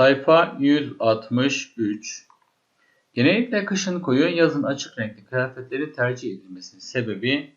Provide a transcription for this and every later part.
Sayfa 163. Genellikle kışın koyu, yazın açık renkli kıyafetleri tercih edilmesinin sebebi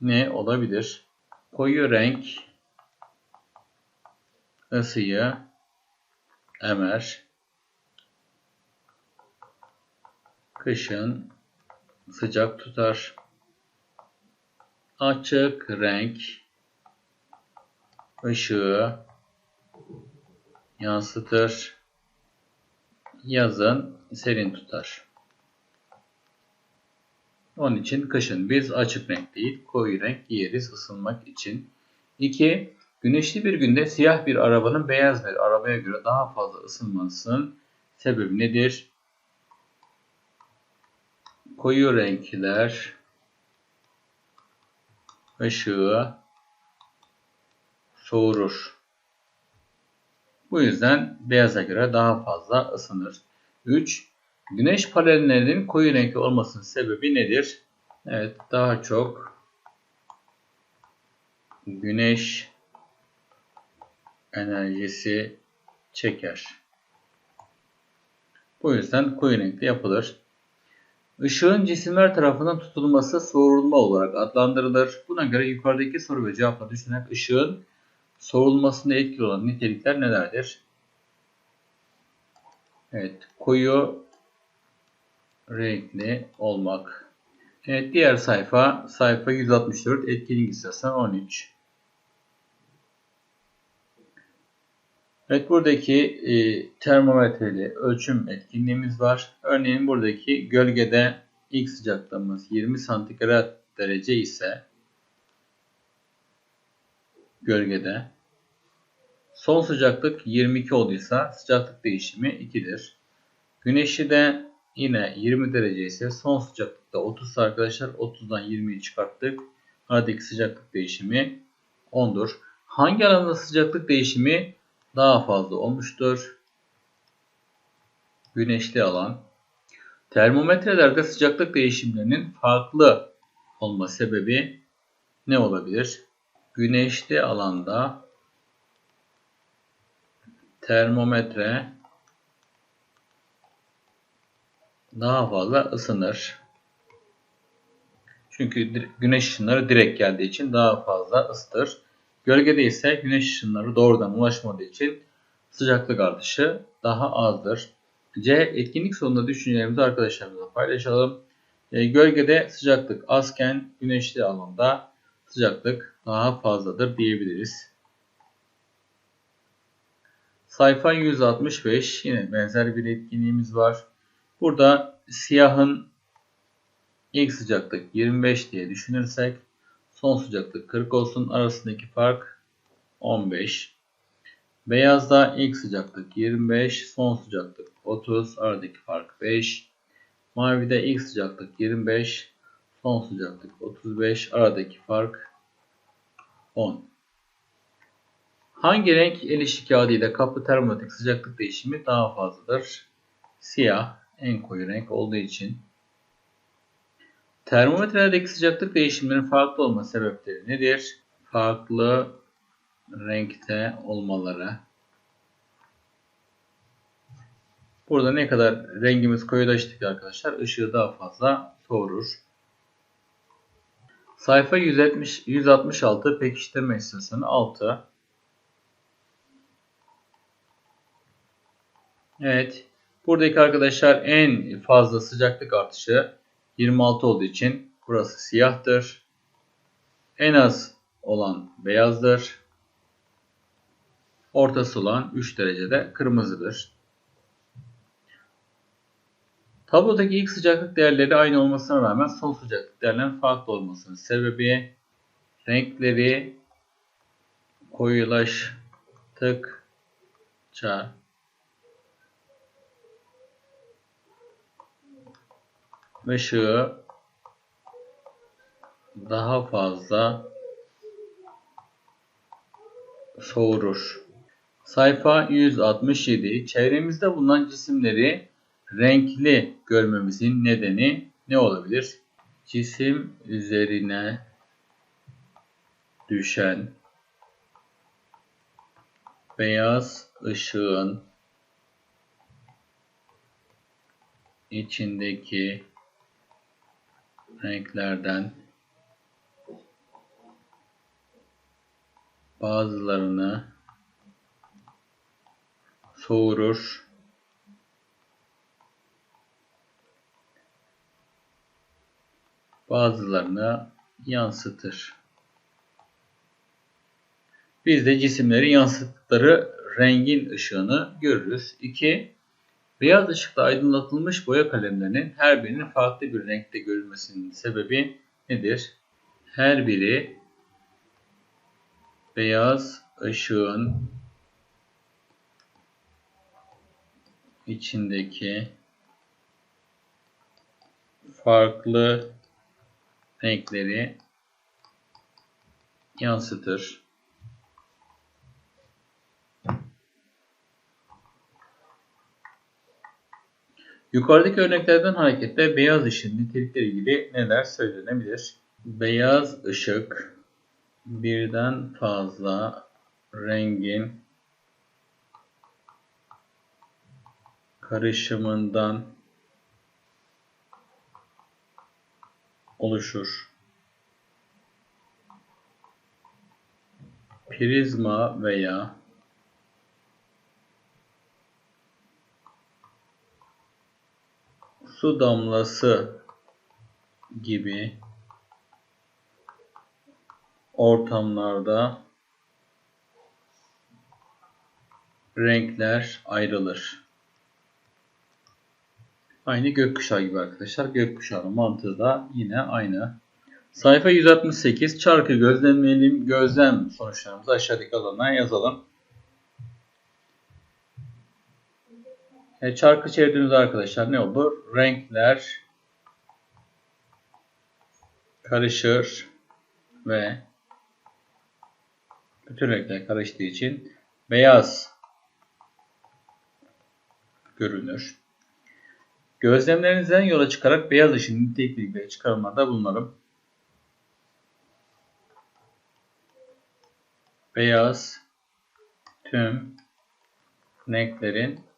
ne olabilir? Koyu renk ısıyı emer. Kışın sıcak tutar. Açık renk ışığı yansıtır. Yazın serin tutar. Onun için kışın biz açık renk değil koyu renk giyeriz ısınmak için. 2. Güneşli bir günde siyah bir arabanın beyaz bir arabaya göre daha fazla ısınmasının sebebi nedir? Koyu renkler ışığı soğurur. Bu yüzden beyaza göre daha fazla ısınır. 3. Güneş panellerinin koyu renkli olmasının sebebi nedir? Evet, daha çok güneş enerjisi çeker. Bu yüzden koyu renkli yapılır. Işığın cisimler tarafından tutulması soğurulma olarak adlandırılır. Buna göre yukarıdaki soru ve cevapla düşünerek ışığın soğurulmasında etkili olan nitelikler nelerdir? Evet, koyu renkli olmak. Evet, diğer sayfa, sayfa 164, etkinlik istasyonu 13. Evet, buradaki e, termometreli ölçüm etkinliğimiz var. Örneğin buradaki gölgede ilk sıcaklığımız 20 santigrat derece ise gölgede son sıcaklık 22 olduysa sıcaklık değişimi 2'dir. Güneşi de yine 20 derece ise son sıcaklıkta 30 arkadaşlar 30'dan 20'yi çıkarttık. Aradaki sıcaklık değişimi 10'dur. Hangi alanda sıcaklık değişimi daha fazla olmuştur? Güneşli alan. Termometrelerde sıcaklık değişimlerinin farklı olma sebebi ne olabilir? Güneşli alanda termometre daha fazla ısınır. Çünkü güneş ışınları direkt geldiği için daha fazla ısıtır. Gölgede ise güneş ışınları doğrudan ulaşmadığı için sıcaklık artışı daha azdır. C. Etkinlik sonunda düşüncelerimizi arkadaşlarımızla paylaşalım. E, gölgede sıcaklık azken güneşli alanda sıcaklık daha fazladır diyebiliriz. Sayfa 165 yine benzer bir etkinliğimiz var. Burada siyahın ilk sıcaklık 25 diye düşünürsek son sıcaklık 40 olsun. Arasındaki fark 15. Beyazda ilk sıcaklık 25, son sıcaklık 30, aradaki fark 5. Mavide ilk sıcaklık 25, son sıcaklık 35, aradaki fark 10. Hangi renk el işi kağıdı ile kaplı termometrik sıcaklık değişimi daha fazladır? Siyah en koyu renk olduğu için. Termometrelerdeki sıcaklık değişimlerinin farklı olma sebepleri nedir? Farklı renkte olmaları. Burada ne kadar rengimiz koyulaştıkça arkadaşlar ışığı daha fazla soğurur. Sayfa 170, 166 pekiştirme istasyonu 6. Evet. Buradaki arkadaşlar en fazla sıcaklık artışı 26 olduğu için burası siyahtır. En az olan beyazdır. Ortası olan 3 derecede kırmızıdır. Tablodaki ilk sıcaklık değerleri aynı olmasına rağmen son sıcaklık değerlerinin farklı olmasının sebebi renkleri koyulaştıkça ışığı daha fazla soğurur. Sayfa 167. Çevremizde bulunan cisimleri renkli görmemizin nedeni ne olabilir? Cisim üzerine düşen beyaz ışığın içindeki renklerden bazılarını soğurur. Bazılarını yansıtır. Biz de cisimleri yansıttıkları rengin ışığını görürüz. 2. Beyaz ışıkla aydınlatılmış boya kalemlerinin her birinin farklı bir renkte görülmesinin sebebi nedir? Her biri beyaz ışığın içindeki farklı renkleri yansıtır. Yukarıdaki örneklerden hareketle beyaz ışığın nitelikleri ilgili neler söylenebilir? Beyaz ışık birden fazla rengin karışımından oluşur. Prizma veya su damlası gibi ortamlarda renkler ayrılır. Aynı gökkuşağı gibi arkadaşlar. Gökkuşağının mantığı da yine aynı. Sayfa 168 çarkı gözlemleyelim. Gözlem sonuçlarımızı aşağıdaki alana yazalım. E, çarkı çevirdiğimizde arkadaşlar ne olur? Renkler karışır ve bütün renkler karıştığı için beyaz görünür. Gözlemlerinizden yola çıkarak beyaz ışın nitelikleri çıkarmada bulunalım. Beyaz tüm renklerin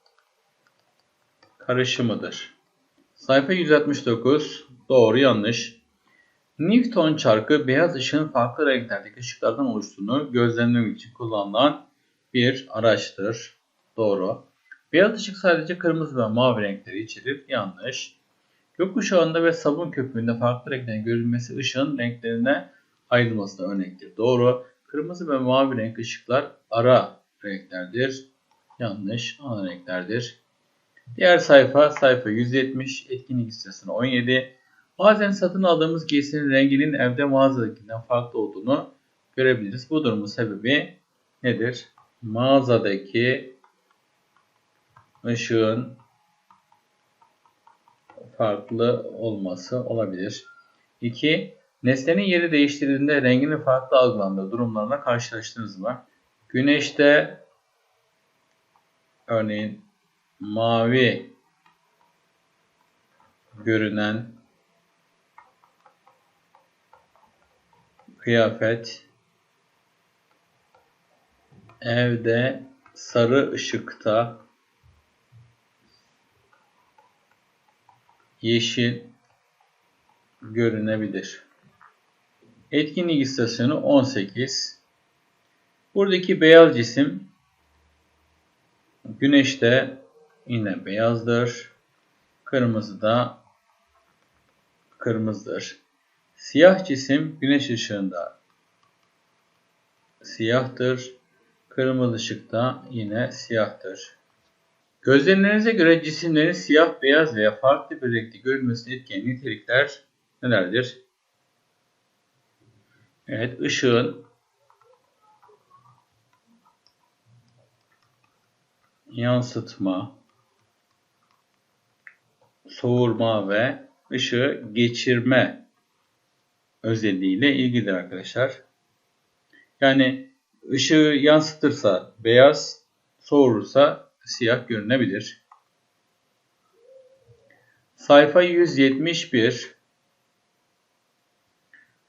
karışımıdır. Sayfa 169 doğru yanlış. Newton çarkı beyaz ışığın farklı renklerdeki ışıklardan oluştuğunu gözlemlemek için kullanılan bir araçtır. Doğru. Beyaz ışık sadece kırmızı ve mavi renkleri içerir. Yanlış. Gökkuşağında ve sabun köpüğünde farklı renklerin görülmesi ışığın renklerine ayrılmasına örnektir. Doğru. Kırmızı ve mavi renk ışıklar ara renklerdir. Yanlış. Ana renklerdir. Diğer sayfa sayfa 170 etkinlik listesine 17. Bazen satın aldığımız giysinin renginin evde mağazadakinden farklı olduğunu görebiliriz. Bu durumun sebebi nedir? Mağazadaki ışığın farklı olması olabilir. 2. Nesnenin yeri değiştirildiğinde renginin farklı algılandığı durumlarla karşılaştınız mı? Güneşte örneğin mavi görünen kıyafet evde sarı ışıkta yeşil görünebilir. Etkinlik istasyonu 18. Buradaki beyaz cisim güneşte yine beyazdır. Kırmızı da kırmızıdır. Siyah cisim güneş ışığında siyahtır. Kırmızı ışıkta yine siyahtır. Gözlemlerinize göre cisimlerin siyah, beyaz veya farklı bir renkte görünmesine etken nitelikler nelerdir? Evet, ışığın yansıtma, soğurma ve ışığı geçirme özelliğiyle ilgilidir arkadaşlar. Yani ışığı yansıtırsa beyaz, soğurursa siyah görünebilir. Sayfa 171.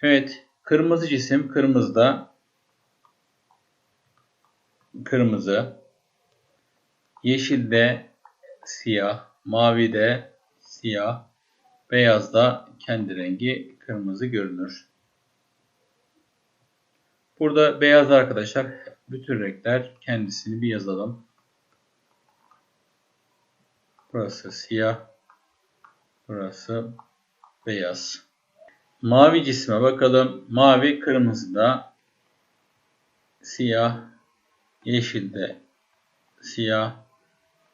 Evet, kırmızı cisim kırmızıda kırmızı, yeşilde siyah, mavide siyah. Beyazda kendi rengi kırmızı görünür. Burada beyaz arkadaşlar bütün renkler kendisini bir yazalım. Burası siyah. Burası beyaz. Mavi cisme bakalım. Mavi kırmızıda siyah, yeşilde siyah,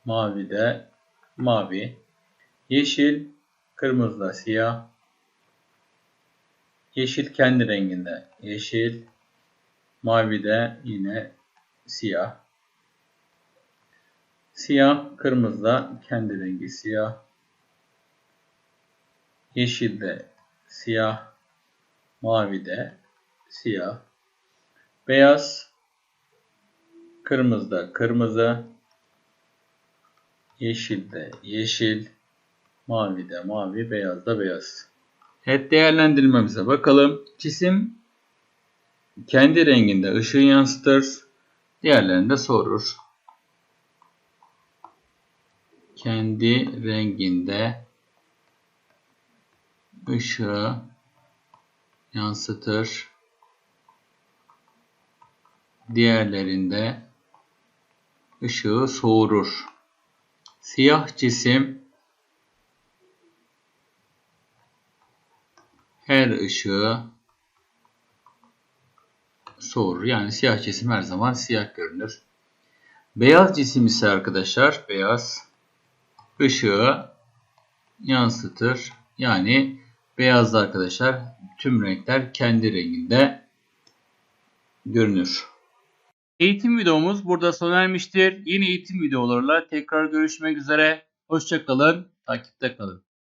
mavide mavi. Yeşil, kırmızıda siyah. Yeşil kendi renginde yeşil. Mavide yine siyah. Siyah, kırmızıda kendi rengi siyah. Yeşilde siyah. Mavide siyah. Beyaz, kırmızıda kırmızı. Yeşilde yeşil. Mavide mavi, beyazda beyaz. Evet değerlendirmemize bakalım. Cisim kendi renginde ışığı yansıtır. Diğerlerini de sorur. Kendi renginde ışığı yansıtır. Diğerlerinde ışığı soğurur. Siyah cisim her ışığı soğurur. Yani siyah cisim her zaman siyah görünür. Beyaz cisim ise arkadaşlar beyaz ışığı yansıtır. Yani beyazda arkadaşlar tüm renkler kendi renginde görünür. Eğitim videomuz burada sona ermiştir. Yeni eğitim videolarıyla tekrar görüşmek üzere. Hoşçakalın, takipte kalın.